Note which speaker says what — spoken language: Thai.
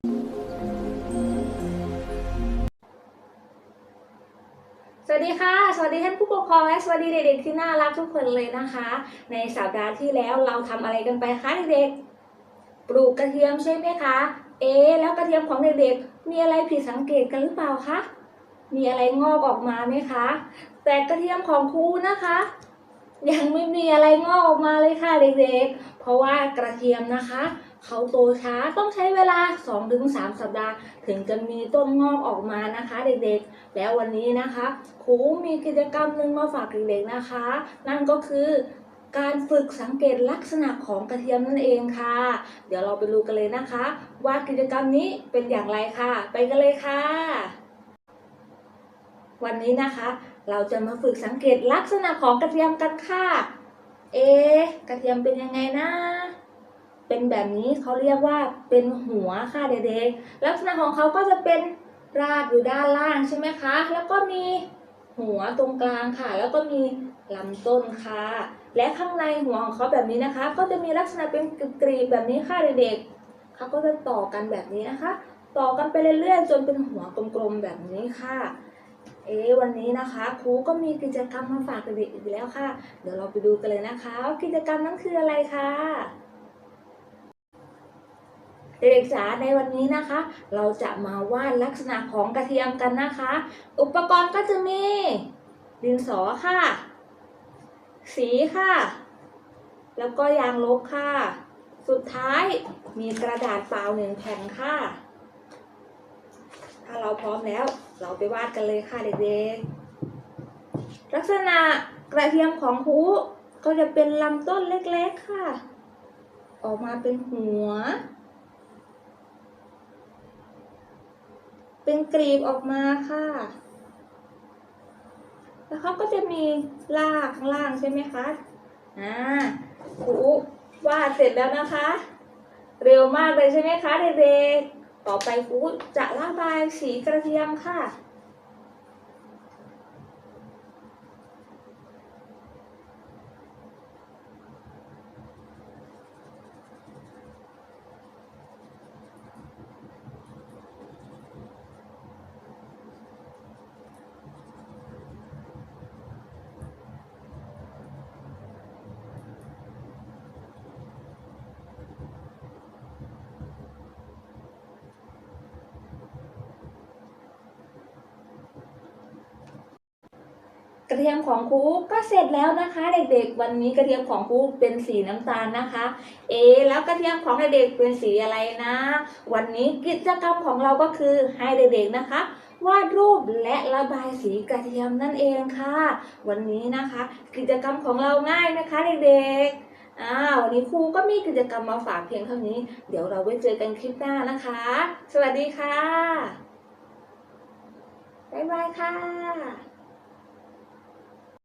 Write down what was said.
Speaker 1: สวัสดีค่ะ สวัสดีท่านผู้ปกครองและสวัสดีเด็กๆที่น่ารักทุกคนเลยนะคะ ในสัปดาห์ที่แล้วเราทำอะไรกันไปคะเด็กๆ ปลูกกระเทียมใช่ไหมคะ เอ๊ะแล้วกระเทียมของเด็กๆ มีอะไรผิดสังเกตกันหรือเปล่าคะ มีอะไรงอกออกมาไหมคะ แต่กระเทียมของครูนะคะ ยังไม่มีอะไรงอกออกมาเลยค่ะเด็กๆ เพราะว่ากระเทียมนะคะ เขาโตช้าต้องใช้เวลา 2-3 สัปดาห์ ถึงจะมีต้นงอกออกมานะคะ เด็กๆ แล้ววันนี้นะคะครูมีกิจกรรมหนึ่งมาฝากเด็กๆนะคะ นั่นก็คือการฝึกสังเกตลักษณะของกระเทียมนั่นเองค่ะ เดี๋ยวเราไปดูกันเลยนะคะ ว่ากิจกรรมนี้เป็นอย่างไรค่ะ ไปกันเลยค่ะ วันนี้นะคะ เราจะมาฝึกสังเกตลักษณะของกระเทียมกันค่ะ เอ๊กระเทียมเป็นยังไงนะ เป็นแบบนี้เขาเรียกว่าเป็นหัวค่ะเด็กๆลักษณะของเขาก็จะเป็นรากอยู่ด้านล่างใช่ไหมคะ แล้วก็มีหัวตรงกลางค่ะ แล้วก็มีลำต้นค่ะ และข้างในหัวของเขาแบบนี้นะคะ ก็จะมีลักษณะเป็นกรีบแบบนี้ค่ะเด็กๆเขาก็จะต่อกันแบบนี้นะคะ ต่อกันไปเรื่อยๆ จนเป็นหัวกลมๆแบบนี้ค่ะ เอ๊วันนี้นะคะครูก็มีกิจกรรมมาฝากเด็กๆอีกแล้วค่ะ เดี๋ยวเราไปดูกันเลยนะคะว่ากิจกรรมนั้นคืออะไรค่ะ เด็กๆจ๋าในวันนี้นะคะ เราจะมาวาดลักษณะของกระเทียมกันนะคะ อุปกรณ์ก็จะมี ดินสอค่ะ สีค่ะ แล้วก็ยางลบค่ะ สุดท้ายมีกระดาษเปล่าหนึ่งแผ่นค่ะ ถ้าเราพร้อมแล้วเราไปวาดกันเลยค่ะเด็กๆ ลักษณะกระเทียมของคูก็จะเป็นลำต้นเล็กๆค่ะ ออกมาเป็นหัว เป็นกรีบออกมาค่ะ แล้วเขาก็จะมีรากข้างล่างใช่ไหมคะอ่าครูวาดเสร็จแล้วนะคะ เร็วมากเลยใช่ไหมคะเด็กๆต่อไปครูจะระบายสีกระเทียมค่ะ กระเทียมของครูก็เสร็จแล้วนะคะ เด็กๆ วันนี้กระเทียมของครูเป็นสีน้ำตาลนะคะ เอ แล้วกระเทียมของเด็กๆเป็นสีอะไรนะ วันนี้กิจกรรมของเราก็คือให้เด็กๆนะคะวาดรูปและระบายสีกระเทียมนั่นเองค่ะ วันนี้นะคะ กิจกรรมของเราง่ายนะคะเด็กๆอ่าวันนี้ครูก็มีกิจกรรมมาฝากเพียงเท่านี้ เดี๋ยวเราไว้เจอกันคลิปหน้านะคะ สวัสดีค่ะบ๊ายบายค่ะ